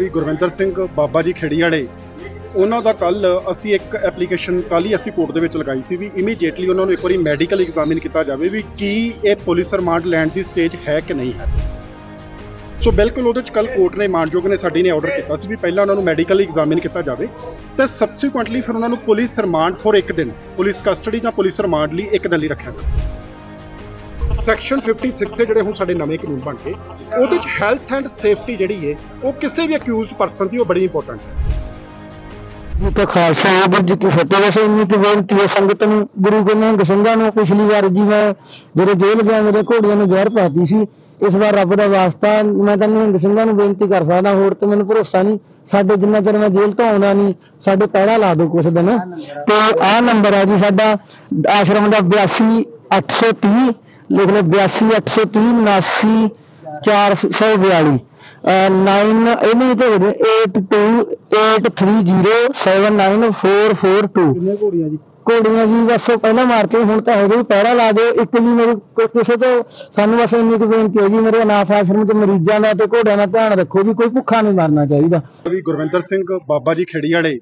ਵੀ ਗੁਰਵਿੰਦਰ ਸਿੰਘ ਬਾਬਾ ਜੀ ਖੇੜੀ ਵਾਲੇ, ਉਹਨਾਂ ਦਾ ਕੱਲ ਅਸੀਂ ਇੱਕ ਐਪਲੀਕੇਸ਼ਨ ਕੱਲ ਹੀ ਅਸੀਂ ਕੋਰਟ ਦੇ ਵਿੱਚ ਲਗਾਈ ਸੀ ਵੀ ਇਮੀਡੀਏਟਲੀ ਉਹਨਾਂ ਨੂੰ ਇੱਕ ਵਾਰੀ ਮੈਡੀਕਲ ਐਗਜ਼ਾਮਿਨ ਕੀਤਾ ਜਾਵੇ ਵੀ ਕੀ ਇਹ ਪੁਲਿਸ ਰਿਮਾਂਡ ਲੈਣ ਦੀ ਸਟੇਜ ਹੈ ਕਿ ਨਹੀਂ ਹੈ। ਸੋ ਬਿਲਕੁਲ ਉਹਦੇ ਚ ਕੱਲ ਕੋਰਟ ਨੇ ਮਾਨਯੋਗ ਨੇ ਸਾਡੀ ਨੇ ਆਰਡਰ ਕੀਤਾ ਸੀ ਵੀ ਪਹਿਲਾਂ ਉਹਨਾਂ ਨੂੰ ਮੈਡੀਕਲ ਐਗਜ਼ਾਮਿਨ ਕੀਤਾ ਜਾਵੇ ਤੇ ਸਬਸੀਕੁਐਂਟਲੀ ਫਿਰ ਉਹਨਾਂ ਨੂੰ ਪੁਲਿਸ ਰਿਮਾਂਡ ਫੋਰ ਇੱਕ ਦਿਨ, ਪੁਲਿਸ ਕਸਟਡੀ ਜਾਂ ਪੁਲਿਸ ਰਿਮਾਂਡ ਲਈ ਇੱਕ ਦਿਨ ਲਈ ਰੱਖਿਆ ਜਾਵੇ। ਸੈਕਸ਼ਨ 56 ਦੇ ਜਿਹੜੇ ਹੁਣ ਸਾਡੇ ਨਵੇਂ ਕਾਨੂੰਨ ਬਣ ਗਏ, ਉਹਦੇ ਚ ਹੈਲਥ ਐਂਡ ਸੇਫਟੀ ਜਿਹੜੀ ਹੈ ਉਹ ਕਿਸੇ ਵੀ ਅਕਿਊਜ਼ਡ ਪਰਸਨ ਦੀ ਉਹ ਬੜੀ ਇੰਪੋਰਟੈਂਟ ਹੈ। ਜੀ ਕਾ ਖਾਲਸਾ ਵਾਹਿਗੁਰੂ ਜੀ ਕੀ ਫਤਿਹ ਵਸੇ ਇੰਨੀ ਕੀ ਬੇਨਤੀ ਹੈ, ਸੰਗਤ ਨੂੰ, ਗੁਰੂ ਗੋਬਿੰਦ ਸਿੰਘਾਂ ਨੂੰ ਪਿਛਲੀ ਵਾਰ ਜੀ ਮੈਂ ਜਦੋਂ ਜੇਲ੍ਹ ਗਿਆ, ਮੇਰੇ ਘੋੜੀਆਂ ਨੂੰ ਜ਼ਹਿਰ ਪਾਤੀ ਸੀ। ਇਸ ਵਾਰ ਰੱਬ ਦਾ ਵਾਸਤਾ, ਮੈਂ ਤਾਂ ਨਿਹੰਗ ਸਿੰਘਾਂ ਨੂੰ ਬੇਨਤੀ ਕਰ ਸਕਦਾ, ਹੋਰ ਤੇ ਮੈਨੂੰ ਭਰੋਸਾ ਨਹੀਂ। ਸਾਡੇ ਜਿੰਨਾ ਚਿਰ ਮੈਂ ਜੇਲ੍ਹ ਤੋਂ ਆਉਂਦਾ ਨਹੀਂ, ਸਾਡੇ ਪਹਿਰਾ ਲਾ ਦਿਓ ਕੁਛ ਦਿਨ। ਤੇ ਆਹ ਨੰਬਰ ਹੈ ਜੀ ਸਾਡਾ, ਆਸ਼ਰਮ ਦਾ 82830 ਲਿਖ ਲਓ 82830 442 ਨਾਈਨ ਇਹਨੂੰ ਤੇ ਹੋ ਗਿਆ 8283079442 ਕਿੰਨੇ ਘੋੜੀਆਂ ਜੀ? ਕੋੜੀਆਂ ਜੀ ਬਸ ਉਹ ਪਹਿਲਾਂ ਮਾਰ ਕੇ ਹੁਣ ਤਾਂ ਹੈਗੇ ਪਹਿਰਾ ਲਾ ਦਿਓ। ਇੱਕ ਜੀ ਮੇਰੀ ਕੋਈ ਕਿਸੇ ਤੋਂ ਸਾਨੂੰ ਬਸ ਇੰਨੀ ਕੁ ਬੇਨਤੀ ਹੈ ਜੀ ਮੇਰੇ ਅਨਾਥ ਆਸ਼ਰਮ ਦੇ ਮਰੀਜ਼ਾਂ ਦਾ ਤੇ ਘੋੜਿਆਂ ਦਾ ਧਿਆਨ ਰੱਖੋ ਵੀ ਕੋਈ ਭੁੱਖਾ ਨਹੀਂ ਮਰਨਾ ਚਾਹੀਦਾ। ਵੀ ਗੁਰਵਿੰਦਰ ਸਿੰਘ ਬਾਬਾ ਜੀ ਖੇੜੀ ਵਾਲੇ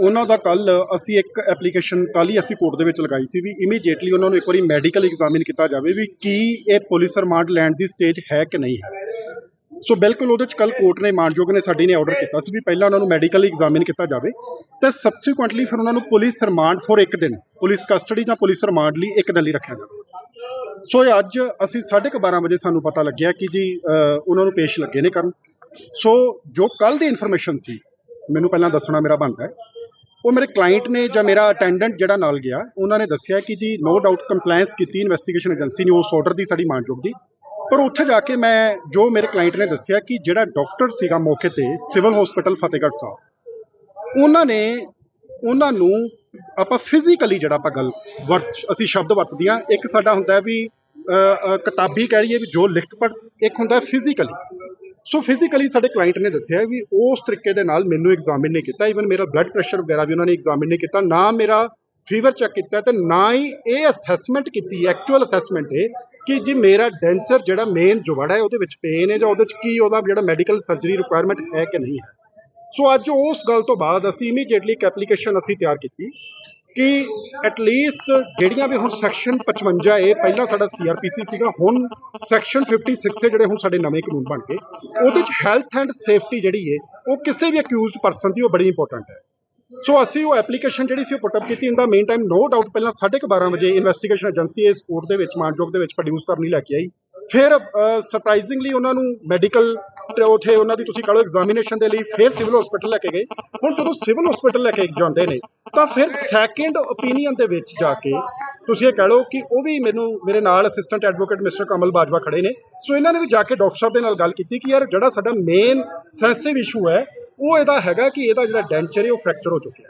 ਉਹਨਾਂ ਦਾ ਕੱਲ ਅਸੀਂ ਇੱਕ ਐਪਲੀਕੇਸ਼ਨ ਕੱਲ ਹੀ ਅਸੀਂ ਕੋਰਟ ਦੇ ਵਿੱਚ ਲਗਾਈ ਸੀ ਵੀ ਇਮੀਡੀਏਟਲੀ ਉਹਨਾਂ ਨੂੰ ਇੱਕ ਵਾਰੀ ਮੈਡੀਕਲ ਐਗਜ਼ਾਮਿਨ ਕੀਤਾ ਜਾਵੇ ਵੀ ਕੀ ਇਹ ਪੁਲਿਸ ਰਿਮਾਂਡ ਲੈਣ ਦੀ ਸਟੇਜ ਹੈ ਕਿ ਨਹੀਂ ਹੈ। ਸੋ ਬਿਲਕੁਲ ਉਹਦੇ ਚ ਕੱਲ ਕੋਰਟ ਨੇ ਮਾਨਯੋਗ ਨੇ ਸਾਡੀ ਨੇ ਆਰਡਰ ਕੀਤਾ ਸੀ ਵੀ ਪਹਿਲਾਂ ਉਹਨਾਂ ਨੂੰ ਮੈਡੀਕਲ ਐਗਜ਼ਾਮਿਨ ਕੀਤਾ ਜਾਵੇ ਤੇ ਸਬਸੀਕੁਐਂਟਲੀ ਫਿਰ ਉਹਨਾਂ ਨੂੰ ਪੁਲਿਸ ਰਿਮਾਂਡ ਫੋਰ ਇੱਕ ਦਿਨ ਪੁਲਿਸ ਕਸਟਡੀ ਜਾਂ ਪੁਲਿਸ ਰਿਮਾਂਡ ਲਈ ਇੱਕ ਦਿਨ ਲਈ ਰੱਖਿਆ ਜਾਵੇ। ਸੋ ਇਹ ਅੱਜ ਅਸੀਂ 12:30 ਵਜੇ ਸਾਨੂੰ ਪਤਾ ਲੱਗਿਆ ਕਿ ਜੀ ਉਹਨਾਂ ਨੂੰ ਪੇਸ਼ ਲੱਗੇ ਨੇ ਕਰਨ। ਸੋ ਜੋ ਕੱਲ ਦੀ ਇਨਫੋਰਮੇਸ਼ਨ ਸੀ, ਮੈਨੂੰ ਪਹਿਲਾਂ ਦੱਸਣਾ ਮੇਰਾ ਬਣਦਾ ਹੈ ਉਹ ਮੇਰੇ ਕਲਾਇੰਟ ਨੇ ਜਾਂ ਮੇਰਾ ਅਟੈਂਡੈਂਟ ਜਿਹੜਾ ਨਾਲ ਗਿਆ, ਉਹਨਾਂ ਨੇ ਦੱਸਿਆ ਕਿ ਜੀ ਨੋ ਡਾਊਟ ਕੰਪਲਾਈਂਸ ਕੀਤੀ ਇਨਵੈਸਟੀਗੇਸ਼ਨ ਏਜੰਸੀ ਨੇ ਉਸ ਆਰਡਰ ਦੀ ਸਾਡੀ ਮਾਨਯੋਗ ਦੀ। ਪਰ ਉੱਥੇ ਜਾ ਕੇ ਮੈਂ ਜੋ ਮੇਰੇ ਕਲਾਇੰਟ ਨੇ ਦੱਸਿਆ ਕਿ ਜਿਹੜਾ ਡਾਕਟਰ ਸੀਗਾ ਮੌਕੇ ਤੇ ਸਿਵਲ ਹਸਪੀਟਲ ਫਤਿਹਗੜ੍ਹ ਸਾਹਿਬ, ਉਹਨਾਂ ਨੇ, ਉਹਨਾਂ ਨੂੰ ਆਪਾਂ ਫਿਜ਼ੀਕਲੀ ਜਿਹੜਾ ਆਪਾਂ ਗੱਲ ਵਰਤ, ਅਸੀਂ ਸ਼ਬਦ ਵਰਤਦੇ ਹਾਂ, ਇੱਕ ਸਾਡਾ ਹੁੰਦਾ ਵੀ ਕਿਤਾਬੀ ਕਹਿ ਲਈਏ ਵੀ ਜੋ ਲਿਖਤ ਪੜ੍ਹ, ਇੱਕ ਹੁੰਦਾ ਫਿਜ਼ੀਕਲੀ ਸੋ ਫਿਜ਼ੀਕਲੀ ਸਾਡੇ ਕਲਾਇੰਟ ਨੇ ਦੱਸਿਆ ਵੀ ਉਸ ਤਰੀਕੇ ਦੇ ਨਾਲ ਮੈਨੂੰ ਐਗਜ਼ਾਮਿਨ ਨਹੀਂ ਕੀਤਾ। ਇਵਨ ਮੇਰਾ ਬਲੱਡ ਪ੍ਰੈਸ਼ਰ ਵਗੈਰਾ ਵੀ ਉਹਨਾਂ ਨੇ ਐਗਜ਼ਾਮਿਨ ਨਹੀਂ ਕੀਤਾ। ਨਾ ਮੇਰਾ ਫੀਵਰ ਚੈੱਕ ਕੀਤਾ ਤੇ ਨਾ ਹੀ ਇਹ ਅਸੈਸਮੈਂਟ ਕੀਤੀ ਐਕਚੁਅਲ ਅਸੈਸਮੈਂਟ ਹੈ ਕਿ ਜੀ ਮੇਰਾ ਡੈਂਚਰ ਜਿਹੜਾ ਮੇਨ ਜੁੜ ਹੈ, ਉਹਦੇ ਵਿੱਚ ਪੇਨ ਹੈ ਜਾਂ ਉਹਦੇ ਵਿੱਚ ਕੀ ਉਹਦਾ ਜਿਹੜਾ ਮੈਡੀਕਲ ਸਰਜਰੀ ਰਿਕੁਆਇਰਮੈਂਟ ਹੈ ਕਿ ਨਹੀਂ ਹੈ। ਸੋ ਅੱਜ ਉਸ ਗੱਲ ਤੋਂ ਬਾਅਦ ਅਸੀਂ ਇਮੀਡੀਏਟਲੀ ਇੱਕ ਐਪਲੀਕੇਸ਼ਨ ਅਸੀਂ ਤਿਆਰ ਕੀਤੀ। ਕਿ ਐਟਲੀਸਟ ਜਿਹੜੀਆਂ ਵੀ ਹੁਣ ਸੈਕਸ਼ਨ 55 ਏ ਪਹਿਲਾਂ ਸਾਡਾ ਸੀਆਰਪੀਸੀ ਸੀਗਾ, ਹੁਣ ਸੈਕਸ਼ਨ 56 ਦੇ ਜਿਹੜੇ ਹੁਣ ਸਾਡੇ ਨਵੇਂ ਕਾਨੂੰਨ ਬਣ ਗਏ, ਉਹਦੇ ਚ ਹੈਲਥ ਐਂਡ ਸੇਫਟੀ ਜਿਹੜੀ ਹੈ ਉਹ ਕਿਸੇ ਵੀ ਅਕਿਊਜ਼ਡ ਪਰਸਨ ਦੀ ਉਹ ਬੜੀ ਇੰਪੋਰਟੈਂਟ ਹੈ। ਸੋ ਅਸੀਂ ਉਹ ਐਪਲੀਕੇਸ਼ਨ ਜਿਹੜੀ ਸੀ ਉਹ ਪੁੱਟ ਅਪ ਕੀਤੀ in the meantime no doubt ਪਹਿਲਾਂ 12:30 ਵਜੇ ਇਨਵੈਸਟੀਗੇਸ਼ਨ ਏਜੰਸੀ ਇਸ ਕੋਰਟ ਦੇ ਵਿੱਚ, ਮਾਨਯੋਗ ਦੇ ਵਿੱਚ ਪ੍ਰੋਡਿਊਸ ਕਰਨ ਲਈ ਲੈ ਕੇ ਆਈ। ਫਿਰ ਸਰਪ੍ਰਾਈਜ਼ਿੰਗਲੀ ਉਹਨਾਂ ਨੂੰ ਮੈਡੀਕਲ ਉਥੇ ਉਹਨਾਂ ਦੀ ਤੁਸੀਂ ਕਹ ਲਓ ਐਗਜ਼ਾਮੀਨੇਸ਼ਨ ਦੇ ਲਈ ਫਿਰ ਸਿਵਲ ਹਸਪੀਟਲ ਲੈ ਕੇ ਗਏ। ਹੁਣ ਜਦੋਂ ਸਿਵਲ ਹਸਪੀਟਲ ਲੈ ਕੇ ਜਾਂਦੇ ਨੇ, ਤਾਂ ਫਿਰ ਸੈਕੰਡ ਓਪੀਨੀਅਨ ਦੇ ਵਿੱਚ ਜਾ ਕੇ ਤੁਸੀਂ ਇਹ ਕਹ ਲਓ ਕਿ ਉਹ ਵੀ ਮੈਨੂੰ, ਮੇਰੇ ਨਾਲ assistant advocate mister Kamal Bajwa ਖੜੇ ਨੇ। ਸੋ ਇਹਨਾਂ ਨੇ ਵੀ ਜਾ ਕੇ ਡਾਕਟਰ ਸਾਹਿਬ ਦੇ ਨਾਲ ਗੱਲ ਕੀਤੀ ਕਿ ਯਾਰ ਜਿਹੜਾ ਸਾਡਾ ਮੇਨ ਸੈਂਸਿਟਿਵ ਇਸ਼ੂ ਹੈ, ਉਹ ਇਹਦਾ ਹੈਗਾ ਕਿ ਇਹਦਾ ਜਿਹੜਾ ਡੈਂਚਰ ਹੈ, ਉਹ ਫ੍ਰੈਕਚਰ ਹੋ ਚੁੱਕਿਆ।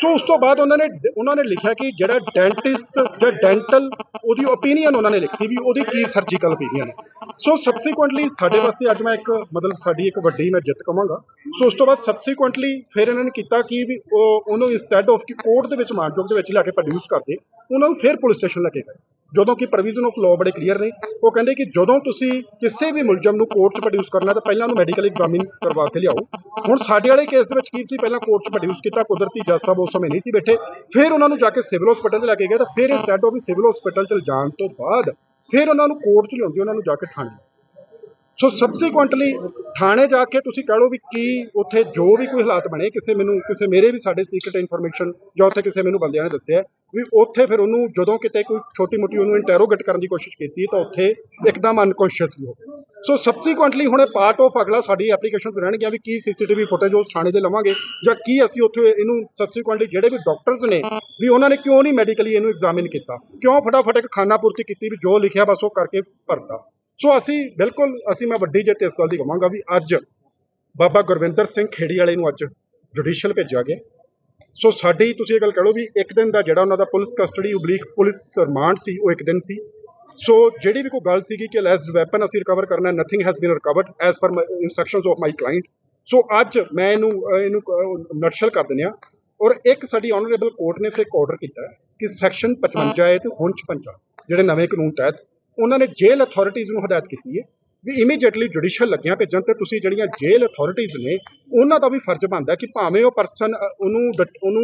ਸੋ ਉਸ ਤੋਂ ਬਾਅਦ ਉਹਨਾਂ ਨੇ ਉਹਨਾਂ ਨੇ ਲਿਖਿਆ ਕਿ ਜਿਹੜਾ ਡੈਂਟਿਸਟ ਜਾਂ ਡੈਂਟਲ ਉਹਦੀ ਓਪੀਨੀਅਨ ਉਹਨਾਂ ਨੇ ਲਿਖੀ ਵੀ ਉਹਦੀ ਕੀ ਸਰਜੀਕਲ ਓਪੀਨੀਅਨ ਹੈ। ਸੋ ਸਬਸੀਕੁਐਂਟਲੀ ਸਾਡੇ ਵਾਸਤੇ ਅੱਜ ਮੈਂ ਇੱਕ, ਮਤਲਬ ਸਾਡੀ ਇੱਕ ਵੱਡੀ ਮੈਂ ਜਿੱਤ ਕਵਾਂਗਾ ਸੋ ਉਸ ਤੋਂ ਬਾਅਦ ਸਬਸੀਕੁਐਂਟਲੀ ਫਿਰ ਇਹਨਾਂ ਨੇ ਕੀਤਾ ਕਿ ਵੀ ਉਹ, ਉਹਨੂੰ ਇੰਸਟੈਡ ਆਫ ਕਿ ਕੋਰਟ ਦੇ ਵਿੱਚ ਮਾਨਯੋਗ ਦੇ ਵਿੱਚ ਲਿਆ ਕੇ ਪ੍ਰੋਡਿਊਸ ਕਰਦੇ, ਉਹਨਾਂ ਨੂੰ ਫਿਰ ਪੁਲਿਸ ਸਟੇਸ਼ਨ ਲੈ ਕੇ ਗਏ। ਜਦੋਂ ਕਿ ਪ੍ਰੋਵੀਜ਼ਨ ਆਫ ਲਾਅ ਬੜੇ ਕਲੀਅਰ ਨੇ। ਉਹ ਕਹਿੰਦੇ ਕਿ ਜਦੋਂ ਤੁਸੀਂ ਕਿਸੇ ਵੀ ਮੁਲਜ਼ਮ ਨੂੰ ਕੋਰਟ 'ਚ ਪ੍ਰੋਡਿਊਸ ਕਰਨਾ ਤਾਂ ਪਹਿਲਾਂ ਉਹਨੂੰ ਮੈਡੀਕਲ ਐਗਜ਼ਾਮਿਨ ਕਰਵਾ ਕੇ ਲਿਆਓ। ਹੁਣ ਸਾਡੇ ਵਾਲੇ ਕੇਸ ਦੇ ਵਿੱਚ ਕੀ ਸੀ? ਪਹਿਲਾਂ ਕੋਰਟ 'ਚ ਪ੍ਰੋਡਿਊਸ ਕੀਤਾ, ਕੁਦਰਤੀ ਜੱਜ ਸਾਹਿਬ ਉਸ ਸਮੇਂ ਨਹੀਂ ਸੀ ਬੈਠੇ। ਫਿਰ ਉਹਨਾਂ ਨੂੰ ਜਾ ਕੇ ਸਿਵਲ ਹਸਪੀਟਲ 'ਚ ਲੈ ਕੇ ਗਏ, ਤਾਂ ਫਿਰ ਇਹ ਸੈਟ ਹੋ ਵੀ ਸਿਵਲ ਹਸਪੀਟਲ 'ਚ ਜਾਣ ਤੋਂ ਬਾਅਦ ਫਿਰ ਉਹਨਾਂ ਨੂੰ ਕੋਰਟ 'ਚ ਲਿਆਉਂਦੀ, ਉਹਨਾਂ ਨੂੰ ਜਾ ਕੇ ਥਾਣੇ। ਸੋ ਸਬਸੀਕੁਐਂਟਲੀ ਥਾਣੇ ਜਾ ਕੇ ਤੁਸੀਂ ਕਹ ਲਓ ਵੀ ਕੀ ਉੱਥੇ ਜੋ ਵੀ ਕੋਈ ਹਾਲਾਤ ਬਣੇ, ਕਿਸੇ ਮੈਨੂੰ, ਕਿਸੇ ਮੇਰੇ ਵੀ ਸਾਡੇ ਸੀਕ੍ਰੀਟ ਇਨਫੋਰਮੇਸ਼ਨ ਜਾਂ ਉੱਥੇ ਕਿਸੇ ਮੈਨੂੰ ਬੰਦਿਆਂ ਨੇ ਦੱਸਿਆ ਵੀ ਉੱਥੇ ਫਿਰ ਉਹਨੂੰ ਜਦੋਂ ਕਿਤੇ ਕੋਈ ਛੋਟੀ ਮੋਟੀ ਉਹਨੂੰ ਇੰਟਰੋਗੇਟ ਕਰਨ ਦੀ ਕੋਸ਼ਿਸ਼ ਕੀਤੀ ਤਾਂ ਉੱਥੇ ਇੱਕਦਮ ਅਨਕੌਂਸ਼ੀਅਸ ਵੀ ਉਹ ਸੋ ਸਬਸੀਕੁਐਂਟਲੀ ਹੁਣ ਇਹ ਪਾਰਟ ਆਫ ਅਗਲਾ ਸਾਡੀ ਐਪਲੀਕੇਸ਼ਨਸ ਰਹਿਣਗੀਆਂ ਵੀ ਕੀ ਸੀਸੀਟੀਵੀ ਫੁਟੇਜ ਉਸ ਥਾਣੇ ਦੇ ਲਵਾਂਗੇ ਜਾਂ ਕੀ ਅਸੀਂ ਉੱਥੇ ਇਹਨੂੰ ਸਬਸੀਕੁਐਂਟਲੀ ਜਿਹੜੇ ਵੀ ਡਾਕਟਰਸ ਨੇ ਵੀ ਉਹਨਾਂ ਨੇ ਕਿਉਂ ਨਹੀਂ ਮੈਡੀਕਲੀ ਇਹਨੂੰ ਐਗਜ਼ਾਮਿਨ ਕੀਤਾ? ਕਿਉਂ ਫਟਾਫਟ ਇੱਕ ਖਾਨਾ ਪੂਰਤੀ ਕੀਤੀ ਵੀ ਜੋ ਲਿਖਿਆ ਬਸ ਉਹ ਕਰਕੇ ਭਰਤਾ? ਸੋ ਅਸੀਂ ਬਿਲਕੁਲ, ਅਸੀਂ ਮੈਂ ਵੱਡੀ ਜਿੱਤ ਇਸ ਗੱਲ ਦੀ ਕਹਾਂਗਾ ਵੀ ਅੱਜ ਬਾਬਾ ਗੁਰਵਿੰਦਰ ਸਿੰਘ ਖੇੜੀ ਵਾਲੇ ਨੂੰ ਅੱਜ ਜੁਡੀਸ਼ੀਅਲ ਭੇਜਿਆ ਗਿਆ। ਸੋ ਸਾਡੀ ਤੁਸੀਂ ਇਹ ਗੱਲ ਕਹ ਵੀ ਇੱਕ ਦਿਨ ਦਾ ਜਿਹੜਾ ਉਹਨਾਂ ਦਾ police custody oblique police remand ਸੀ ਉਹ ਇੱਕ ਦਿਨ ਸੀ। ਸੋ ਜਿਹੜੀ ਵੀ ਕੋਈ ਗੱਲ ਸੀਗੀ ਕਿ ਲੈਸ ਵੈਪਨ ਅਸੀਂ ਰਿਕਵਰ ਕਰਨਾ nothing has been recovered as per instructions of my client so ਅੱਜ ਮੈਂ ਇਹਨੂੰ ਇਹਨੂੰ ਨਰਸ਼ਲ ਕਰ ਦਿੰਦੇ ਆ ਔਰ ਇੱਕ ਸਾਡੀ ਆਨਰੇਬਲ ਕੋਰਟ ਨੇ ਫਿਰ ਇੱਕ ਆਰਡਰ ਕੀਤਾ ਕਿ ਸੈਕਸ਼ਨ 55 ਹੈ ਤੇ ਹੁਣ 56 ਜਿਹੜੇ ਨਵੇਂ ਕਾਨੂੰਨ ਤਹਿਤ ਉਹਨਾਂ ਨੇ ਜੇਲ੍ਹ ਅਥਾਰਟੀਜ਼ ਨੂੰ ਹਦਾਇਤ ਕੀਤੀ ਹੈ ਵੀ ਇਮੀਡੀਏਟਲੀ ਜੁਡੀਸ਼ੀਅਲ ਲੱਗੀਆਂ ਭੇਜਣ ਤੇ ਤੁਸੀਂ ਜਿਹੜੀਆਂ ਜੇਲ੍ਹ ਅਥਾਰਟੀਆਂ ਨੇ, ਉਹਨਾਂ ਦਾ ਵੀ ਫਰਜ਼ ਬਣਦਾ ਕਿ ਭਾਵੇਂ ਉਹ ਪਰਸਨ ਉਹਨੂੰ ਡਟ- ਉਹਨੂੰ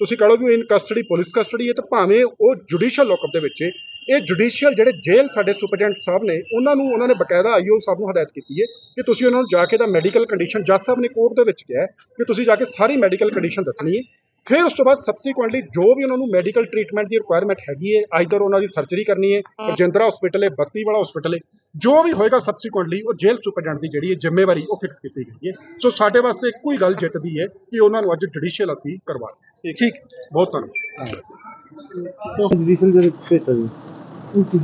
ਤੁਸੀਂ ਕਹੋ ਵੀ ਇਨ ਕਸਟਡੀ ਪੁਲਿਸ ਕਸਟਡੀ ਹੈ, ਤੇ ਭਾਵੇਂ ਉਹ ਜੁਡੀਸ਼ੀਅਲ ਲੋਕਅਪ ਦੇ ਵਿੱਚ ਇਹ ਜੁਡੀਸ਼ੀਅਲ ਜਿਹੜੇ ਜੇਲ੍ਹ ਸਾਡੇ ਸੁਪਰਡੈਂਟ ਸਾਹਿਬ ਨੇ, ਉਹਨਾਂ ਨੂੰ, ਉਹਨਾਂ ਨੇ ਬਕਾਇਦਾ ਆਈਓ ਸਾਹਿਬ ਨੂੰ ਹਦਾਇਤ ਕੀਤੀ ਹੈ ਕਿ ਤੁਸੀਂ ਉਹਨਾਂ ਨੂੰ ਜਾ ਕੇ ਦਾ ਮੈਡੀਕਲ ਕੰਡੀਸ਼ਨ ਜੱਜ ਸਾਹਿਬ ਨੇ ਕੋਰਟ ਦੇ ਵਿੱਚ ਕਿਹਾ ਕਿ ਤੁਸੀਂ ਜਾ ਕੇ ਸਾਰੀ ਮੈਡੀਕਲ ਕੰਡੀਸ਼ਨ ਦੱਸਣੀ ਹੈ ਫਿਰ ਉਸ ਤੋਂ ਬਾਅਦ ਸਬਸੀਕੁਐਂਟਲੀ ਜੋ ਵੀ ਉਹਨਾਂ ਨੂੰ ਮੈਡੀਕਲ ਟ੍ਰੀਟਮੈਂਟ ਦੀ ਰਿਕੁਆਇਰਮੈਂਟ ਹੈਗੀ ਹੈ ਆਈਦਰ ਉਹਨਾਂ ਦੀ ਸਰਜਰੀ ਕਰਨੀ ਹੈ ਰਜਿੰਦਰਾ ਹਸਪੀਟਲ ਹੈ ਬੱਤੀ ਵਾਲਾ ਹਸਪੀਟਲ ਹੈ ਜੋ ਵੀ ਹੋਏਗਾ ਸਬਸੀਕੁਐਂਟਲੀ ਉਹ ਜੇਲ੍ਹ ਸੁਪਰਡੈਂਟ ਦੀ ਜਿਹੜੀ ਹੈ ਜ਼ਿੰਮੇਵਾਰੀ ਉਹ ਫਿਕਸ ਕੀਤੀ ਗਈ ਹੈ। ਸੋ ਸਾਡੇ ਵਾਸਤੇ ਇੱਕੋ ਹੀ ਗੱਲ ਜਿੱਤਦੀ ਹੈ ਕਿ ਉਹਨਾਂ ਨੂੰ ਅੱਜ ਜੁਡੀਸ਼ੀਅਲ ਅਸੀਂ ਕਰਵਾ। ਠੀਕ ਬਹੁਤ ਧੰਨਵਾਦ। ਜੁਡੀਸ਼ੀਅਲ ਜਿਹੜੇ ਭੇਜਤਾ ਜੀ। ਓਕੇ।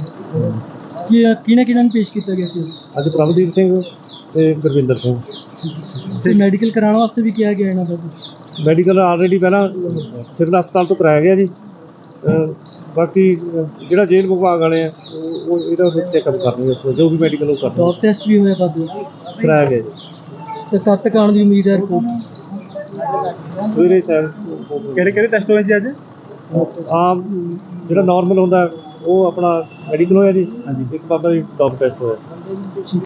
ਕੀ ਕਿਹਨਾਂ ਕਿਹਨਾਂ ਨੂੰ ਪੇਸ਼ ਕੀਤਾ ਗਿਆ ਸੀ? ਅੱਜ ਪ੍ਰਭਦੀਪ ਸਿੰਘ ਤੇ ਗੁਰਵਿੰਦਰ ਸਿੰਘ। ਤੇ ਮੈਡੀਕਲ ਕਰਾਉਣ ਵਾਸਤੇ ਵੀ ਕਿਹਾ ਗਿਆ ਇਹਨਾਂ ਦਾ ਮੈਡੀਕਲ ਆਲਰੇਡੀ ਪਹਿਲਾਂ ਸਿਵਲ ਹਸਪਤਾਲ ਤੋਂ ਕਰਾਇਆ ਗਿਆ ਜੀ। ਬਾਕੀ ਜਿਹੜਾ ਜੇਲ੍ਹ ਵਿਭਾਗ ਵਾਲੇ ਆ ਉਹ ਉਹ ਇਹਦਾ ਚੈੱਕਅਪ ਕਰਨਗੇ ਉੱਥੋਂ ਜੋ ਵੀ ਮੈਡੀਕਲ ਉਹ ਕਰਨਗੇ। ਡੋਪ ਟੈਸਟ ਵੀ ਹੋਇਆ ਬਾਬੂ ਕਰਾਇਆ ਗਿਆ ਜੀ। ਤੇ ਕਦ ਤੱਕ ਆਉਣ ਦੀ ਉਮੀਦ ਹੈ ਰਿਪੋਰਟ ਸਵੇਰੇ ਸ਼ਾਇਦ ਕਿਹੜੇ ਕਿਹੜੇ ਟੈਸਟ ਹੋਏ ਸੀ ਅੱਜ? ਆਮ ਜਿਹੜਾ ਨਾਰਮਲ ਹੁੰਦਾ ਉਹ ਆਪਣਾ ਮੈਡੀਕਲ ਹੋਇਆ ਜੀ? ਇੱਕ ਬਾਬਾ ਜੀ ਡੌਪ ਟੈਸਟ ਹੋਇਆ।